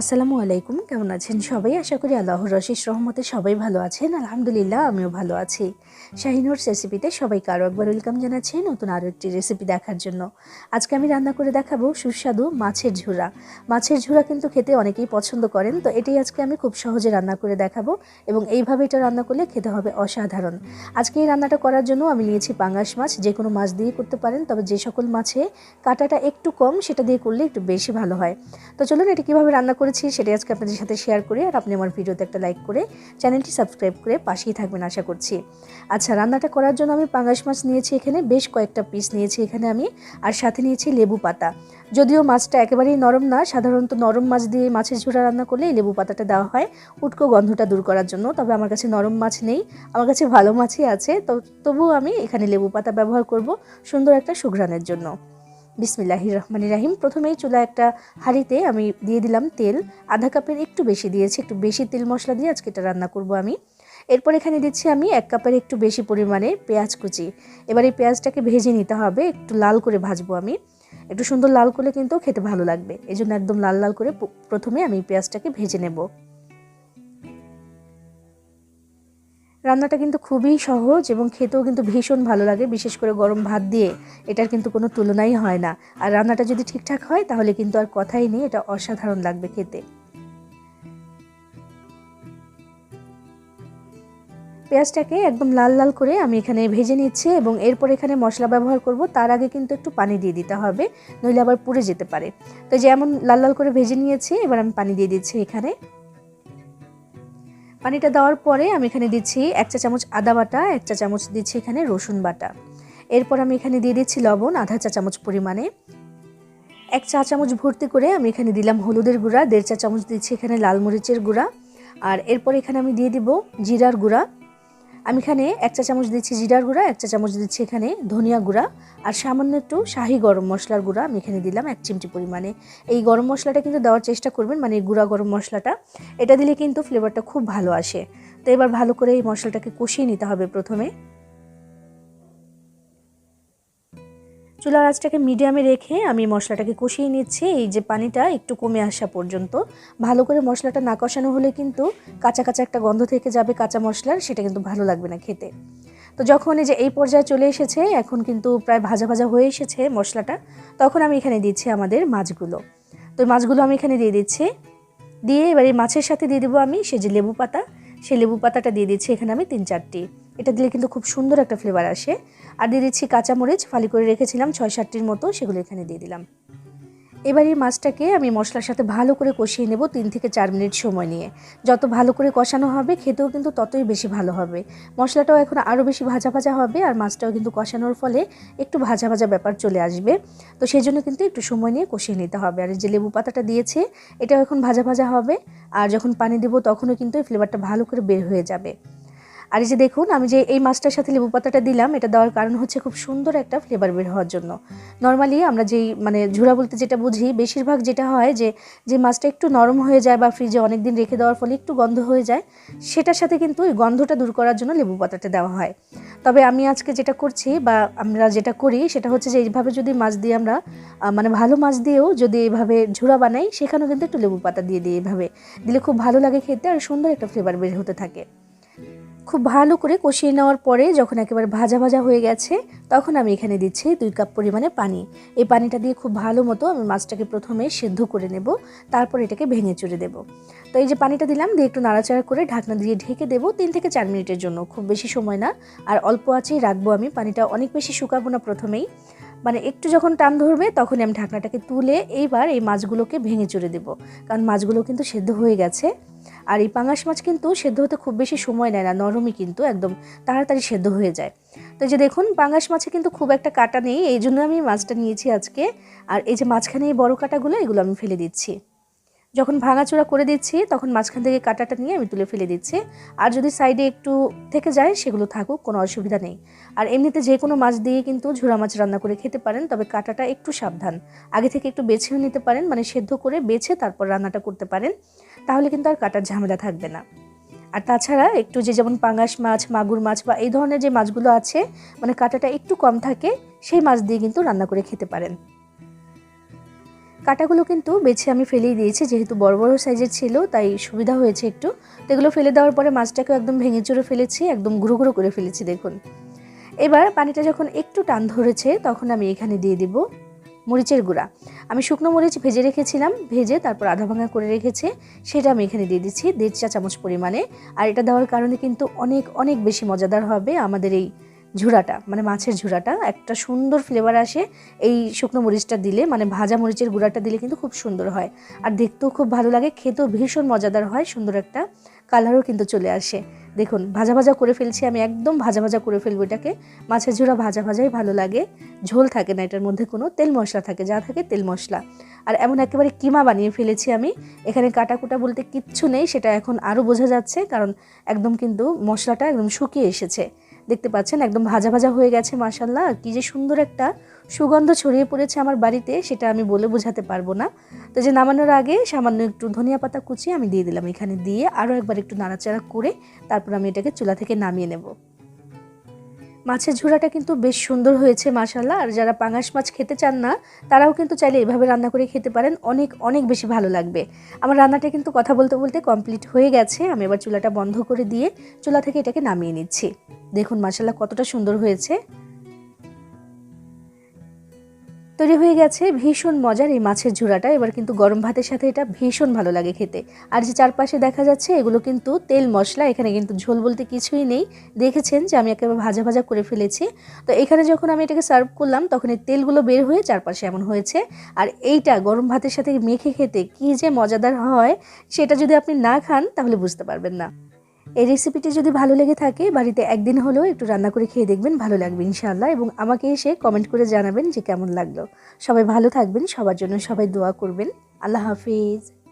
আসসালামু আলাইকুম, কেমন আছেন সবাই? আশা করি আল্লাহর রশিস রহমতে সবাই ভালো আছেন। আলহামদুলিল্লাহ, আমিও ভালো আছি। শাহিনুর রেসিপিতে সবাইকে আরও একবার ওয়েলকাম জানাচ্ছি নতুন আরও একটি রেসিপি দেখার জন্য। আজকে আমি রান্না করে দেখাবো সুস্বাদু মাছের ঝুরা। মাছের ঝুরা কিন্তু খেতে অনেকেই পছন্দ করেন, তো এটাই আজকে আমি খুব সহজে রান্না করে দেখাবো এবং এইভাবে এটা রান্না করলে খেতে হবে অসাধারণ। আজকে এই রান্নাটা করার জন্য আমি নিয়েছি পাঙ্গাস মাছ, যে কোনো মাছ দিয়ে করতে পারেন, তবে যে সকল মাছে কাটাটা একটু কম, সেটা দিয়ে করলে একটু বেশি ভালো হয়। তো চলুন এটা কীভাবে রান্না করেছি সেটাই আজকে আপনাদের সাথে শেয়ার করি। আর আপনি আমার ভিডিওতে একটা লাইক করে চ্যানেলটি সাবস্ক্রাইব করে পাশেই থাকবেন আশা করছি। আচ্ছা রান্নাটা করার জন্য আমি পাঙ্গাস মাছ নিয়েছি এখানে, বেশ কয়েকটা পিস নিয়েছি এখানে আমি, আর সাথে নিয়েছি লেবু পাতা। যদিও মাছটা একেবারেই নরম না, সাধারণত নরম মাছ দিয়ে মাছের ঝোড়া রান্না করলে লেবু পাতাটা দেওয়া হয়, উটকো গন্ধটা দূর করার জন্য। তবে আমার কাছে নরম মাছ নেই, আমার কাছে ভালো মাছই আছে, তো তবুও আমি এখানে লেবু পাতা ব্যবহার করব সুন্দর একটা সুঘ্রাণের জন্য। বিসমিল্লাহির রহমানির রাহিম। প্রথমেই চুলা একটা হাঁড়িতে আমি দিয়ে দিলাম তেল। আধা কাপের একটু বেশি দিয়েছি, একটু বেশি তেল মশলা দিয়ে আজকে এটা রান্না করব আমি। এরপর এখানে দিচ্ছি আমি এক কাপের একটু বেশি পরিমাণে পেঁয়াজ কুচি। এবার এই পেঁয়াজটাকে ভেজে নিতে হবে, একটু লাল করে ভাজবো আমি। একটু সুন্দর লাল করলে কিন্তু খেতে ভালো লাগবে। এই জন্য একদম লাল লাল করে প্রথমে আমি পেঁয়াজটাকে ভেজে নেব। রান্নাটা কিন্তু খুবই সহজ এবং খেতেও কিন্তু ভীষণ ভালো লাগে, বিশেষ করে গরম ভাত দিয়ে। এটার কিন্তু কোনো তুলনাই হয় না। আর রান্নাটা যদি ঠিকঠাক হয়, তাহলে কিন্তু আর কথাই নেই, এটা অসাধারণ লাগবে খেতে। পেঁয়াজটাকে একদম লাল লাল করে আমি এখানে ভেজে নিচ্ছি এবং এরপর এখানে মশলা ব্যবহার করব। তার আগে কিন্তু একটু পানি দিয়ে দিতে হবে, নইলে আবার পুড়ে যেতে পারে। তো যেমন লাল লাল করে ভেজে নিয়েছি, এবার আমি পানি দিয়ে দিচ্ছি এখানে। পানিটা দেওয়ার পরে আমি এখানে দিচ্ছি এক চা চামচ আদা বাটা, এক চা চামচ দিচ্ছি এখানে রসুন বাটা। এরপর আমি এখানে দিয়ে দিচ্ছি লবণ, আধা চা চামচ পরিমাণে। এক চা চামচ ভর্তি করে আমি এখানে দিলাম হলুদের গুঁড়া, দেড় চা চামচ দিচ্ছি এখানে লাল মরিচের গুঁড়া। আর এরপর এখানে আমি দিয়ে দিব জিরার গুঁড়া। আমি এখানে এক চা চামচ দিচ্ছি জিরার গুঁড়া, এক চা চামচ দিচ্ছি এখানে ধনিয়া গুঁড়া আর সামান্য একটু শাহি গরম মশলার গুঁড়া আমি এখানে দিলাম এক চিমটি পরিমাণে। এই গরম মশলাটা কিন্তু দেওয়ার চেষ্টা করবেন মানে গুঁড়া গরম মশলাটা। এটা দিলে কিন্তু ফ্লেভারটা খুব ভালো আসে। তো এবার ভালো করে এই মশলাটাকে কষিয়ে নিতে হবে প্রথমে। চুলার আঁচটাকে মিডিয়ামে রেখে আমি মশলাটাকে কষিয়ে নিচ্ছি। এই যে পানিটা একটু কমে আসা পর্যন্ত। ভালো করে মশলাটা না কষানো হলে কিন্তু কাঁচা কাঁচা একটা গন্ধ থেকে যাবে কাঁচা মশলার সেটা কিন্তু ভালো লাগবে না খেতে। তো যখন এই যে এই পর্যায়ে চলে এসেছে, এখন কিন্তু প্রায় ভাজা ভাজা হয়ে এসেছে মশলাটা, তখন আমি এখানে দিচ্ছি আমাদের মাছগুলো। তো মাছগুলো আমি এখানে দিয়ে দিচ্ছি। দিয়ে এবার এই মাছের সাথে দিয়ে দেবো আমি সে যে লেবু পাতা। সেই লেবু পাতাটা দিয়ে দিচ্ছি এখানে আমি তিন চারটি। এটা দিলে কিন্তু খুব সুন্দর একটা ফ্লেভার আসে। আর দিয়ে দিচ্ছি কাঁচামরিচ, ফালি করে রেখেছিলাম ছয় সাতটির মতো, সেগুলো এখানে দিয়ে দিলাম। এবার এই মাছটাকে আমি মশলার সাথে ভালো করে কষিয়ে নেব তিন থেকে চার মিনিট সময় নিয়ে। যত ভালো করে কষানো হবে, খেতেও কিন্তু ততই বেশি ভালো হবে। মশলাটাও এখন আরও বেশি ভাজা ভাজা হবে আর মাছটাও কিন্তু কষানোর ফলে একটু ভাজা ভাজা ব্যাপার চলে আসবে। তো সেই জন্য কিন্তু একটু সময় নিয়ে কষিয়ে নিতে হবে। আর যে লেবু পাতাটা দিয়েছে, এটাও এখন ভাজা ভাজা হবে। আর যখন পানি দেবো, তখনও কিন্তু এই ফ্লেভারটা ভালো করে বের হয়ে যাবে। আর এই যে দেখুন, আমি যে এই মাছটার সাথে লেবু পাতাটা দিলাম, এটা দেওয়ার কারণ হচ্ছে খুব সুন্দর একটা ফ্লেভার বের হওয়ার জন্য। নর্মালি আমরা যেই মানে ঝুরা বলতে যেটা বুঝি, বেশিরভাগ যেটা হয় যে যে মাছটা একটু নরম হয়ে যায় বা ফ্রিজে অনেক দিন রেখে দেওয়ার ফলে একটু গন্ধ হয়ে যায়, সেটার সাথে কিন্তু ওই গন্ধটা দূর করার জন্য লেবু পাতাটা দেওয়া হয়। তবে আমি আজকে যেটা করছি বা আমরা যেটা করি, সেটা হচ্ছে যে এইভাবে যদি মাছ দিয়ে আমরা মানে ভালো মাছ দিয়েও যদি এইভাবে ঝুরা বানাই, সেখানেও কিন্তু একটু লেবু পাতা দিয়ে দিই এইভাবে। দিলে খুব ভালো লাগে খেতে আর সুন্দর একটা ফ্লেভার বের হতে থাকে। খুব ভালো করে কষিয়ে নেওয়ার পরে যখন একেবারে ভাজা ভাজা হয়ে গেছে, তখন আমি এখানে দিচ্ছি দুই কাপ পরিমাণে পানি। এই পানিটা দিয়ে খুব ভালো মতো আমি মাছটাকে প্রথমে সেদ্ধ করে নেব, তারপর এটাকে ভেঙে চুড়ে দেবো। তো এই যে পানিটা দিলাম, দিয়ে একটু নাড়াচাড়া করে ঢাকনা দিয়ে ঢেকে দেবো তিন থেকে চার মিনিটের জন্য, খুব বেশি সময় না। আর অল্প আছেই রাখব আমি, পানিটা অনেক বেশি শুকাবো না প্রথমেই। মানে একটু যখন টান ধরবে, তখনই আমি ঢাকনাটাকে তুলে এইবার এই মাছগুলোকে ভেঙে চুড়ে দেবো। কারণ মাছগুলো কিন্তু সেদ্ধ হয়ে গেছে। আর এই পাঙাশ মাছ কিন্তু সেদ্ধ হতে খুব বেশি সময় নেয় না, নরমই কিন্তু একদম তাড়াতাড়ি সেদ্ধ হয়ে যায়। তো যে দেখুন, পাঙাশ মাছে কিন্তু খুব একটা কাটা নেই, এই জন্য আমি মাছটা নিয়েছি আজকে। আর এই যে মাঝখানে এই বড়ো কাটাগুলো, এগুলো আমি ফেলে দিচ্ছি। যখন ভাঙাচোরা করে দিচ্ছি, তখন মাঝখান থেকে কাটাটা নিয়ে আমি তুলে ফেলে দিচ্ছি। আর যদি সাইডে একটু থেকে যায়, সেগুলো থাকুক, কোনো অসুবিধা নেই। আর এমনিতে যে কোনো মাছ দিয়ে কিন্তু ঝোড়া মাছ রান্না করে খেতে পারেন, তবে কাটাটা একটু সাবধান। আগে থেকে একটু বেছেও নিতে পারেন মানে সেদ্ধ করে বেছে তারপর রান্নাটা করতে পারেন। তাহলে কিন্তু আর কাটার ঝামেলা থাকবে না। আর তাছাড়া একটু যে যেমন পাঙাশ মাছ, মাগুর মাছ বা এই ধরনের যে মাছগুলো আছে মানে কাটাটা একটু কম থাকে, সেই মাছ দিয়ে কিন্তু রান্না করে খেতে পারেন। কাটাগুলো কিন্তু বেছে আমি ফেলেই দিয়েছি, যেহেতু বড় বড় সাইজের ছিল, তাই সুবিধা হয়েছে একটু। তো এগুলো ফেলে দেওয়ার পরে মাছটাকে একদম ভেঙে চুরে ফেলেছি, একদম গুঁড়ো গুঁড়ো করে ফেলেছি, দেখুন। এবার পানিটা যখন একটু টান ধরেছে, তখন আমি এখানে দিয়ে দিব। মরিচের গুঁড়া। আমি শুকনো মরিচ ভেজে রেখেছিলাম, ভেজে তারপর আধা ভাঙা করে রেখেছে, সেটা আমি এখানে দিয়ে দিচ্ছি, দেড় চা চামচ পরিমাণে। আর এটা দেওয়ার কারণে কিন্তু অনেক অনেক বেশি মজাদার হবে আমাদের এই ঝুড়াটা মানে মাছের ঝুড়াটা, একটা সুন্দর ফ্লেভার আসে। এই শুকনো মরিচটা দিলে মানে ভাজা মরিচের গুঁড়াটা দিলে কিন্তু খুব সুন্দর হয়। আর দেখতেও খুব ভালো লাগে, খেতেও ভীষণ মজাদার হয়, সুন্দর একটা কালারও কিন্তু চলে আসে। দেখুন, ভাজা ভাজা করে ফেলছি, আমি একদম ভাজা ভাজা করে ফেলব এটাকে। মাছের ঝোড়া ভাজা ভাজাই ভালো লাগে। ঝোল থাকে না, এটার মধ্যে কোনো তেল মশলা থাকে, যা থাকে তেল মশলা। আর এমন একেবারে কিমা বানিয়ে ফেলেছি আমি। এখানে কাটাকুটা বলতে কিচ্ছু নেই, সেটা এখন আরও বোঝা যাচ্ছে, কারণ একদম কিন্তু মশলাটা একদম শুকিয়ে এসেছে। দেখতে পাচ্ছেন, একদম ভাজা ভাজা হয়ে গেছে মাসাল্লাহ কি যে সুন্দর একটা সুগন্ধ ছড়িয়ে পড়েছে আমার বাড়িতে, সেটা আমি বলে বোঝাতে পারব না। তো যে নামানোর আগে সামান্য একটু ধনিয়া পাতা কুচিয়ে আমি দিয়ে দিলাম এখানে দিয়ে। আরও একবার একটু নাড়াচাড়া করে তারপর আমি এটাকে চুলা থেকে নামিয়ে নেব। মাছের ঝোড়াটা কিন্তু বেশ সুন্দর হয়েছে মাসাল্লাহ আর যারা পাঙাশ মাছ খেতে চান না, তারাও কিন্তু চাইলে এভাবে রান্না করে খেতে পারেন। অনেক অনেক বেশি ভালো লাগবে। আমার রান্নাটা কিন্তু কথা বলতে বলতে কমপ্লিট হয়ে গেছে। আমি এবার চুলাটা বন্ধ করে দিয়ে চুলা থেকে এটাকে নামিয়ে নিচ্ছি। দেখুন মাসাল্লাহ কতটা সুন্দর হয়েছে। তৈরি হয়ে গেছে ভীষণ মজার এই মাছের ঝুড়াটা এবার কিন্তু গরম ভাতের সাথে এটা ভীষণ ভালো লাগে খেতে। আর যে চারপাশে দেখা যাচ্ছে এগুলো কিন্তু তেল মশলা, এখানে কিন্তু ঝোল বলতে কিছুই নেই। দেখেছেন যে আমি একেবারে ভাজা ভাজা করে ফেলেছি। তো এখানে যখন আমি এটাকে সার্ভ করলাম, তখন এই তেলগুলো বের হয়ে চারপাশে এমন হয়েছে। আর এইটা গরম ভাতের সাথে মেখে খেতে কী যে মজাদার হয়, সেটা যদি আপনি না খান, তাহলে বুঝতে পারবেন না। এই রেসিপিটি যদি ভালো লেগে থাকে, বাড়িতে একদিন হলেও একটু রান্না করে খেয়ে দেখবেন, ভালো লাগবে ইনশাআল্লাহ। এবং আমাকে এসে কমেন্ট করে জানাবেন যে কেমন লাগল। সবাই ভালো থাকবেন, সবার জন্য সবাই দোয়া করবেন। আল্লাহ হাফিজ।